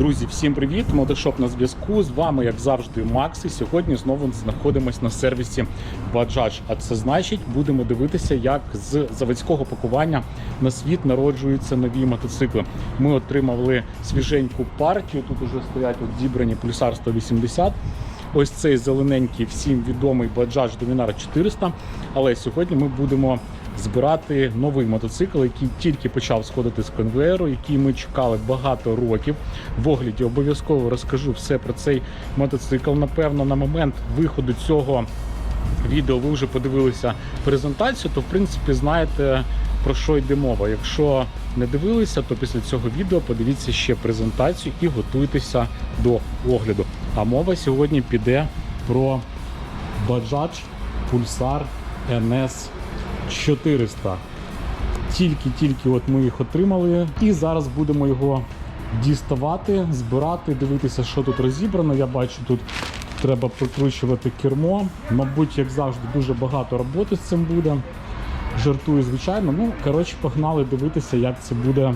Друзі, всім привіт! Мотошоп на зв'язку. З вами, як завжди, Макс. І сьогодні знову знаходимось на сервісі Bajaj. А це значить, будемо дивитися, як з заводського пакування на світ народжуються нові мотоцикли. Ми отримали свіженьку партію. Тут уже стоять от зібрані Pulsar 180. Ось цей зелененький, всім відомий Bajaj Dominar 400. Але сьогодні ми будемо збирати новий мотоцикл, який тільки почав сходити з конвеєру, який ми чекали багато років. В огляді обов'язково розкажу все про цей мотоцикл. Напевно, на момент виходу цього відео ви вже подивилися презентацію, то в принципі знаєте про що йде мова. Якщо не дивилися, то після цього відео подивіться ще презентацію і готуйтеся до огляду. А мова сьогодні піде про Bajaj Pulsar NS 400. Тільки-тільки от ми їх отримали, і зараз будемо його діставати, збирати, дивитися, що тут розібрано. Я бачу, тут треба прикручувати кермо. Мабуть, як завжди, дуже багато роботи з цим буде. Жартую, звичайно. Ну, коротше, погнали дивитися, як це буде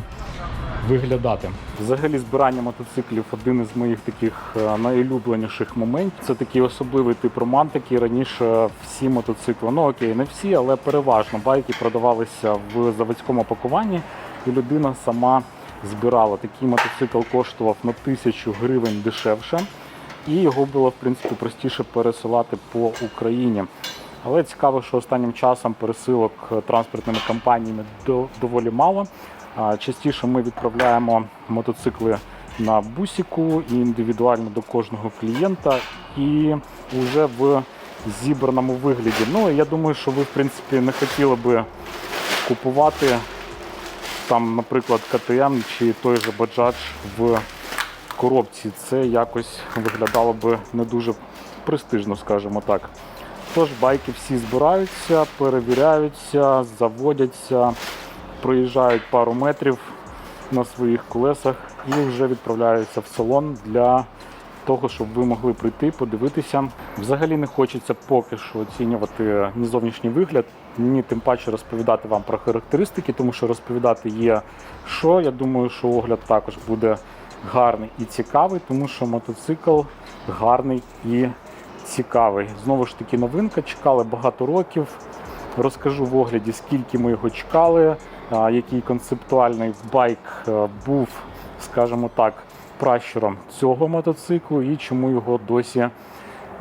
виглядати. Взагалі, збирання мотоциклів один із моїх таких е, найулюбленіших моментів. Це такий особливий тип романтики. Раніше всі мотоцикли, ну окей, не всі, але переважно байки продавалися в заводському пакуванні, і людина сама збирала. Такий мотоцикл коштував на тисячу гривень дешевше, і його було в принципі простіше пересилати по Україні. Але цікаво, що останнім часом пересилок е, транспортними компаніями доволі мало. Частіше ми відправляємо мотоцикли на бусіку і індивідуально до кожного клієнта і вже в зібраному вигляді. Ну я думаю, що ви в принципі не хотіли би купувати там, наприклад, КТМ чи той же Bajaj в коробці. Це якось виглядало би не дуже престижно, скажімо так. Тож байки всі збираються, перевіряються, заводяться, проїжджають пару метрів на своїх колесах і вже відправляються в салон для того, щоб ви могли прийти, подивитися. Взагалі не хочеться поки що оцінювати ні зовнішній вигляд, ні тим паче розповідати вам про характеристики, тому що розповідати є що. Я думаю, що огляд також буде гарний і цікавий, тому що мотоцикл гарний і цікавий. Знову ж таки, новинка. Чекали багато років. Розкажу в огляді, скільки ми його чекали, який концептуальний байк е, був, скажімо так, пращуром цього мотоциклу і чому його досі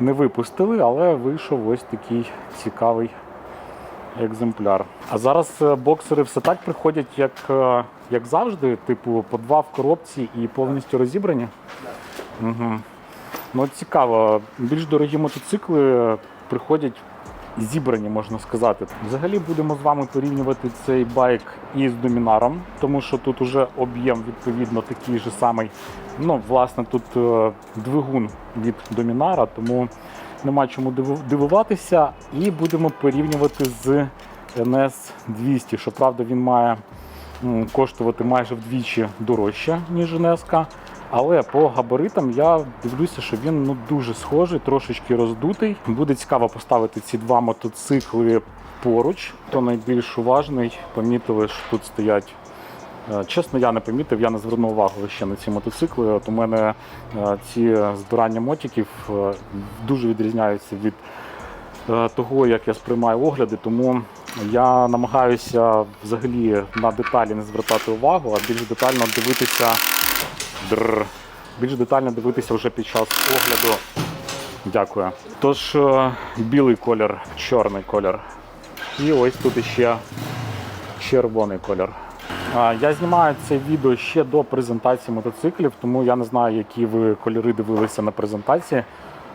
не випустили, але вийшов ось такий цікавий екземпляр. А зараз е, боксери все так приходять, як, е, як завжди, типу, по два в коробці і повністю розібрані. Угу. Ну, цікаво, більш дорогі мотоцикли приходять зібрані, можна сказати. Взагалі будемо з вами порівнювати цей байк із домінаром, тому що тут уже об'єм відповідно такий же самий. Ну, власне, тут е, двигун від домінара, тому нема чому дивуватися. І будемо порівнювати з NS 200. Щоправда, він має коштувати майже вдвічі дорожче, ніж NS. Але по габаритам я дивлюся, що він ну дуже схожий, трошечки роздутий. Буде цікаво поставити ці два мотоцикли поруч. Хто найбільш уважний, помітили, що тут стоять. е, Чесно, я не помітив, я не звернув увагу ще на ці мотоцикли. От у мене е, ці збирання мотиків е, дуже відрізняються від того, як я сприймаю огляди, тому я намагаюся взагалі на деталі не звертати увагу, а більш детально дивитися Дррр. Більш детально дивитися вже під час огляду. Дякую. Тож, е, білий колір, чорний колір. І ось тут іще червоний колір. Я знімаю це відео ще до презентації мотоциклів, тому я не знаю, які ви кольори дивилися на презентації.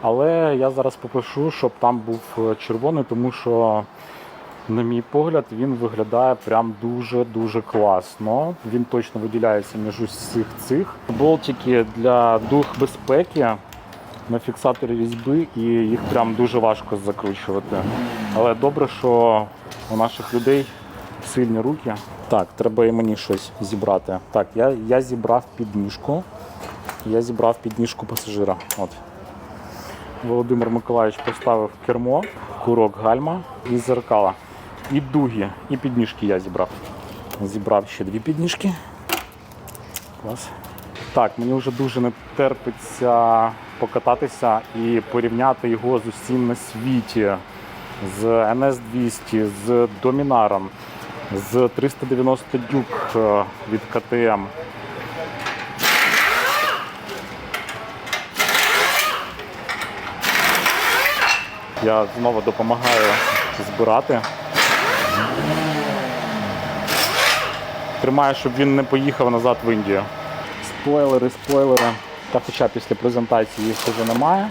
Але я зараз попрошу, щоб там був е, червоний, тому що на мій погляд, він виглядає прям дуже-дуже класно. Він точно виділяється між усіх цих. Болтики для дух безпеки на фіксаторі різьби, і їх прям дуже важко закручувати. Але добре, що у наших людей сильні руки. Так, треба і мені щось зібрати. Так, я, я зібрав підніжку. Я зібрав підніжку пасажира. От. Володимир Миколаївич поставив кермо, курок гальма і зеркала. І дуги, і підніжки я зібрав. Зібрав ще дві підніжки. Клас. Так, мені вже дуже не терпиться покататися і порівняти його з усім на світі. З NS200, з Домінаром, з 390 дюк е, від КТМ. Я знову допомагаю збирати. Тримаю, щоб він не поїхав назад в Індію. Спойлери, спойлери. Та хоча після презентації їх вже немає.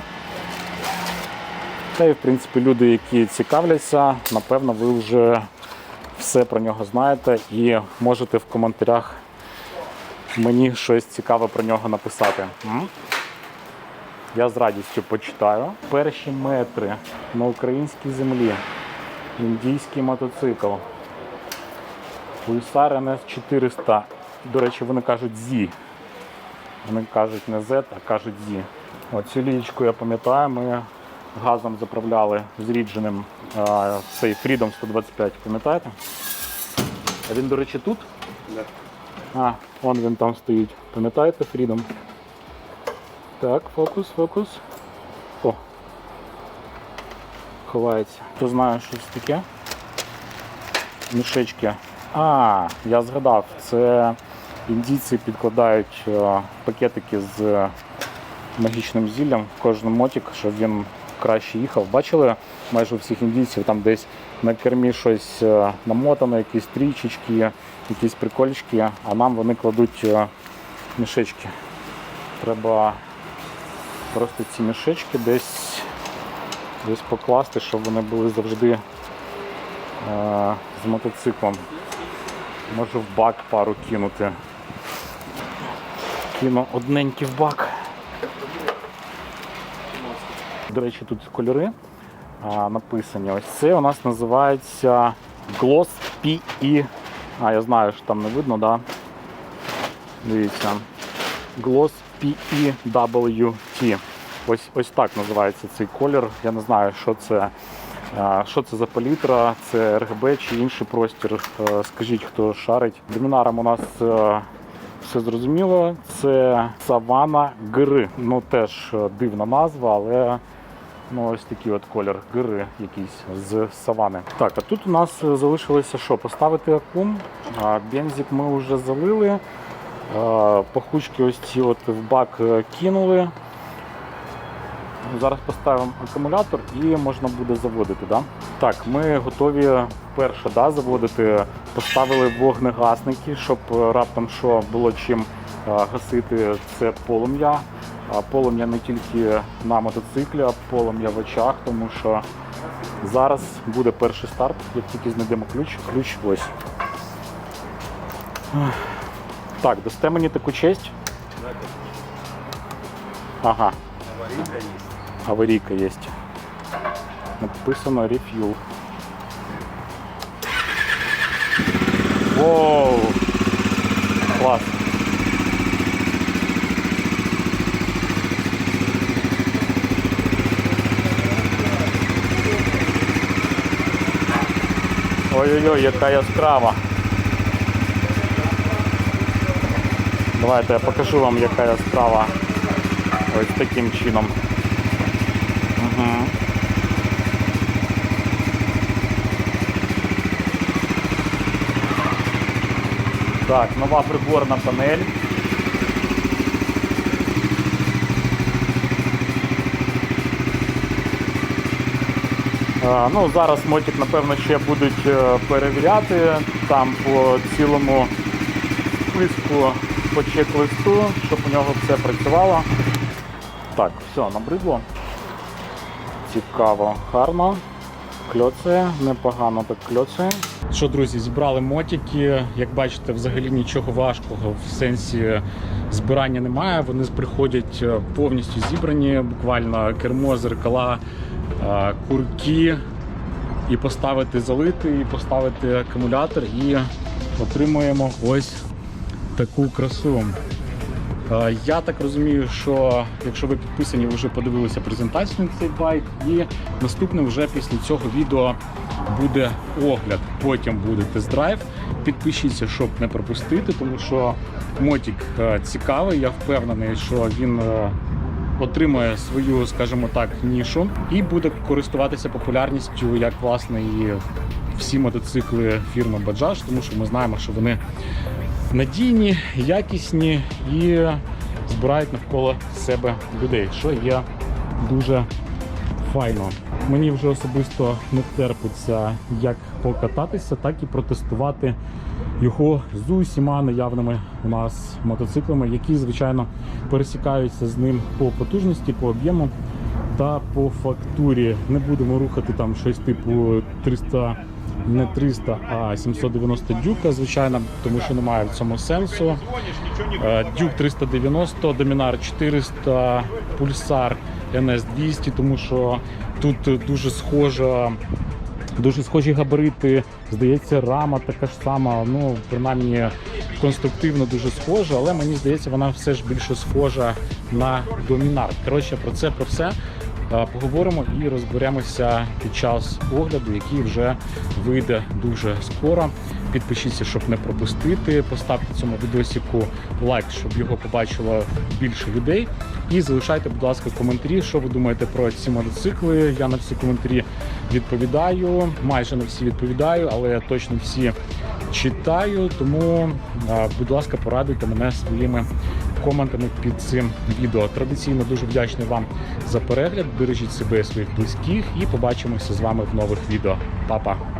Та і в принципі люди, які цікавляться, напевно, ви вже все про нього знаєте і можете в коментарях мені щось цікаве про нього написати. Я з радістю почитаю. Перші метри на українській землі. Індійський мотоцикл. Pulsar NS 400. До речі, вони кажуть зі. Вони кажуть не Z, а кажуть зі. Оцю лієчку я пам'ятаю, ми газом заправляли зрідженим а, цей Freedom 125, пам'ятаєте? А він, до речі, тут? А, он він там стоїть. Пам'ятаєте Freedom? Так, фокус, фокус. Ховається. Хто знає, що це таке? Мішечки. А, я згадав, це індійці підкладають е, пакетики з магічним зіллям в кожен мотик, щоб він краще їхав. Бачили майже у всіх індійців там десь на кермі щось е, намотано, якісь трічечки, якісь прикольчики, а нам вони кладуть е, мішечки. Треба просто ці мішечки десь, десь покласти, щоб вони були завжди е, з мотоциклом. Можу в бак пару кинути. Кину одненький в бак. До речі, тут кольори а, написані. Ось це у нас називається Gloss PE. А, я знаю, що там не видно, да? Дивіться. Gloss PEWT. Ось, ось так називається цей колір. Я не знаю, що це. Що це за палітра, це РГБ чи інший простір. Е, Скажіть, хто шарить. Домінаром у нас е, все зрозуміло. Це Савана Гри. Ну теж е, дивна назва, але ну, ось такий от колір гири якийсь з савани. Так, а тут у нас е, залишилося що? Поставити акум. Бензик ми вже залили. Е, Пахучки ось ці от в бак е, кинули. Зараз поставимо акумулятор і можна буде заводити. Да? Так, ми готові перше да, заводити. Поставили вогнегасники, щоб е, раптом що було чим е, гасити це полум'я. Полум'я не тільки на мотоциклі, а полум'я в очах, тому що зараз буде перший старт, як тільки знайдемо ключ, ключ ось. Так, дасте мені таку честь. Ага. Аварийка есть. Написано refuel. Воу! Класс. Ой-ой-ой, яка яскрава. Давайте я покажу вам, яка яскрава. Ось таким чином. Так, нова приборна панель. А, Ну, зараз мотик, напевно, ще будуть е, перевіряти там по цілому списку по чек-листу, щоб у нього все працювало. Так, все, набридло. Цікаво, гарно. Кльоцає, непогано так кльоцає. Що, друзі, зібрали мотики. Як бачите, взагалі нічого важкого в сенсі збирання немає. Вони приходять е, повністю зібрані, буквально кермо, зеркала, е, курки. І поставити залити, і поставити акумулятор, і отримуємо ось таку красу. Е, Я так розумію, що якщо ви підписані, ви вже подивилися презентацію на цей байк, і наступним вже після цього відео буде огляд. Потім буде тест-драйв. Підпишіться, щоб не пропустити, тому що мотик е, цікавий. Я впевнений, що він е, отримує свою, скажімо так, нішу і буде користуватися популярністю, як власне і всі мотоцикли фірми Bajaj, тому що ми знаємо, що вони надійні, якісні і збирають навколо себе людей, що є дуже файно. Мені вже особисто не терпиться як покататися, так і протестувати його з усіма наявними у нас мотоциклами, які, звичайно, пересікаються з ним по потужності, по об'єму та по фактурі. Не будемо рухати там щось типу 300, не 300, а 790 дюка, звичайно, тому що немає в цьому сенсу. Е, Дюк 390, Домінар 400, Пульсар NS 200, тому що тут дуже схожа. Дуже схожі габарити, здається, рама така ж сама, ну принаймні конструктивно дуже схожа, але мені здається, вона все ж більше схожа на домінар. Коротше, про це про все поговоримо і розберемося під час огляду, який вже вийде дуже скоро. Підпишіться, щоб не пропустити. Поставте цьому відосику лайк, щоб його побачило більше людей. І залишайте, будь ласка, коментарі, що ви думаєте про ці мотоцикли. Я на всі коментарі відповідаю. Майже на всі відповідаю, але я точно всі читаю. Тому, е, будь ласка, порадуйте мене своїми коментами під цим відео. Традиційно дуже вдячний вам за перегляд. Бережіть себе і своїх близьких і побачимося з вами в нових відео. Па-па!